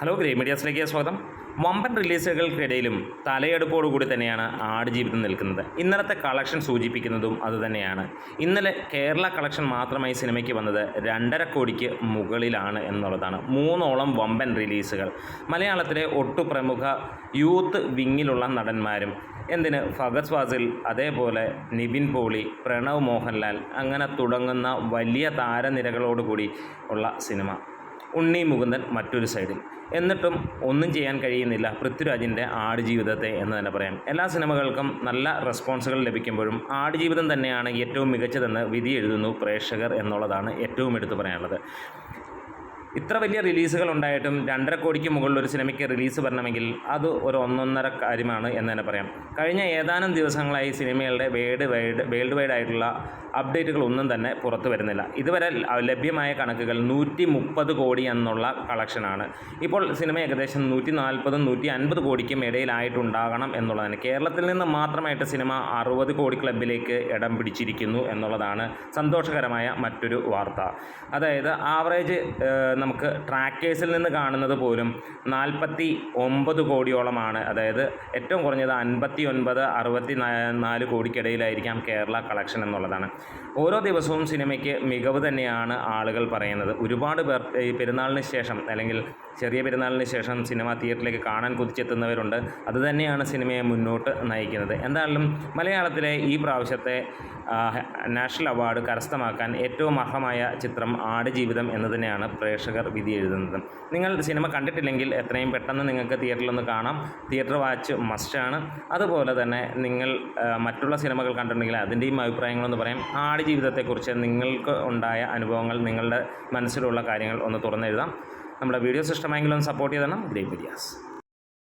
Hello grey മീഡിയാസിലേക്ക് സ്വാഗതം. വമ്പൻ റിലീസുകൾക്കിടയിലും തലയെടുപ്പോടുകൂടി തന്നെയാണ് ആടുജീവിതം നിൽക്കുന്നത്. ഇന്നലത്തെ കളക്ഷൻ സൂചിപ്പിക്കുന്നതും അതുതന്നെയാണ്. ഇന്നലെ കേരള കളക്ഷൻ മാത്രമായി സിനിമയ്ക്ക് വന്നത് രണ്ടര കോടിക്ക് മുകളിലാണ് എന്നുള്ളതാണ്. മൂന്നോളം വമ്പൻ റിലീസുകൾ. മലയാളത്തിലെ ഒട്ടു പ്രമുഖ യൂത്ത് വിങ്ങിലുള്ള നടന്മാരും എന്തിന് ഫഗത് ഫാസിൽ അതേപോലെ നിവിൻ പോളി പ്രണവ് മോഹൻലാൽ അങ്ങനെ തുടങ്ങുന്ന വലിയ താരനിരകളോടുകൂടി ഉള്ള സിനിമ. ഉണ്ണി മുകുന്ദൻ മറ്റൊരു സൈഡിൽ. എന്നിട്ടും ഒന്നും ചെയ്യാൻ കഴിയുന്നില്ല. പൃഥ്വിരാജിന്റെ ആടുജീവിതത്തെ എന്ന് തന്നെ പറയാം. എല്ലാ സിനിമകൾക്കും നല്ല റെസ്പോൺസുകൾ ലഭിക്കുമ്പോഴും ആടുജീവിതം തന്നെയാണ് ഏറ്റവും മികച്ചതെന്ന് വിധി എഴുതുന്നു പ്രേക്ഷകർ എന്നുള്ളതാണ് ഏറ്റവും എടുത്തു പറയാനുള്ളത്. ഇത്ര വലിയ റിലീസുകൾ ഉണ്ടായിട്ടും രണ്ടര കോടിക്ക് മുകളിൽ ഒരു സിനിമയ്ക്ക് റിലീസ് വരണമെങ്കിൽ അത് ഒരു ഒന്നൊന്നര കാര്യമാണ് എന്ന് തന്നെ പറയാം. കഴിഞ്ഞ ഏതാനും ദിവസങ്ങളായി സിനിമകളുടെ വേൾഡ് വൈഡ് വേൾഡ് വൈഡ് ആയിട്ടുള്ള അപ്ഡേറ്റുകൾ ഒന്നും തന്നെ പുറത്തു വരുന്നില്ല. ഇതുവരെ ലഭ്യമായ കണക്കുകൾ നൂറ്റി മുപ്പത് കോടി എന്നുള്ള കളക്ഷനാണ്. ഇപ്പോൾ സിനിമ ഏകദേശം നൂറ്റി നാൽപ്പതും നൂറ്റി അൻപത് കോടിക്കും ഇടയിലായിട്ടുണ്ടാകണം എന്നുള്ളതാണ്. കേരളത്തിൽ നിന്ന് മാത്രമായിട്ട് സിനിമ അറുപത് കോടി ക്ലബിലേക്ക് ഇടം പിടിച്ചിരിക്കുന്നു എന്നുള്ളതാണ് സന്തോഷകരമായ മറ്റൊരു വാർത്ത. അതായത് ആവറേജ് നമുക്ക് ട്രാക്കേഴ്സിൽ നിന്ന് കാണുന്നത് പോലും നാൽപ്പത്തി ഒമ്പത് കോടിയോളമാണ്. അതായത് ഏറ്റവും കുറഞ്ഞത് അൻപത്തി ഒൻപത് അറുപത്തി നാല് കോടിക്കിടയിലായിരിക്കാം കേരള കളക്ഷൻ എന്നുള്ളതാണ്. ഓരോ ദിവസവും സിനിമയ്ക്ക് മികവ് തന്നെയാണ് ആളുകൾ പറയുന്നത്. ഒരുപാട് പേർ ഈ പെരുന്നാളിന് ശേഷം അല്ലെങ്കിൽ ചെറിയ പെരുന്നാളിന് ശേഷം സിനിമ തിയേറ്ററിലേക്ക് കാണാൻ കുതിച്ചെത്തുന്നവരുണ്ട്. അതുതന്നെയാണ് സിനിമയെ മുന്നോട്ട് നയിക്കുന്നത്. എന്തായാലും മലയാളത്തിലെ ഈ പ്രാവശ്യത്തെ നാഷണൽ അവാർഡ് കരസ്ഥമാക്കാൻ ഏറ്റവും അർഹമായ ചിത്രം ആടുജീവിതം എന്നതിനെയാണ് പ്രേക്ഷകർ വിധി എഴുതുന്നത്. നിങ്ങൾ സിനിമ കണ്ടിട്ടില്ലെങ്കിൽ എത്രയും പെട്ടെന്ന് നിങ്ങൾക്ക് തിയേറ്ററിലൊന്ന് കാണാം. തിയേറ്റർ വാച്ച് മസ്റ്റാണ് അതുപോലെ തന്നെ നിങ്ങൾ മറ്റുള്ള സിനിമകൾ കണ്ടിട്ടുണ്ടെങ്കിൽ അതിന്റെയും അഭിപ്രായങ്ങളൊന്ന് പറയാം. ആടുജീവിതത്തെക്കുറിച്ച് നിങ്ങൾക്ക് ഉണ്ടായ അനുഭവങ്ങൾ നിങ്ങളുടെ മനസ്സിലുള്ള കാര്യങ്ങൾ ഒന്ന് തുറന്നെഴുതാം. നമ്മുടെ വീഡിയോസ് ഒന്ന് സപ്പോർട്ട് ചെയ്തണം ഗ്രേറ്റ് മീഡിയാസ്.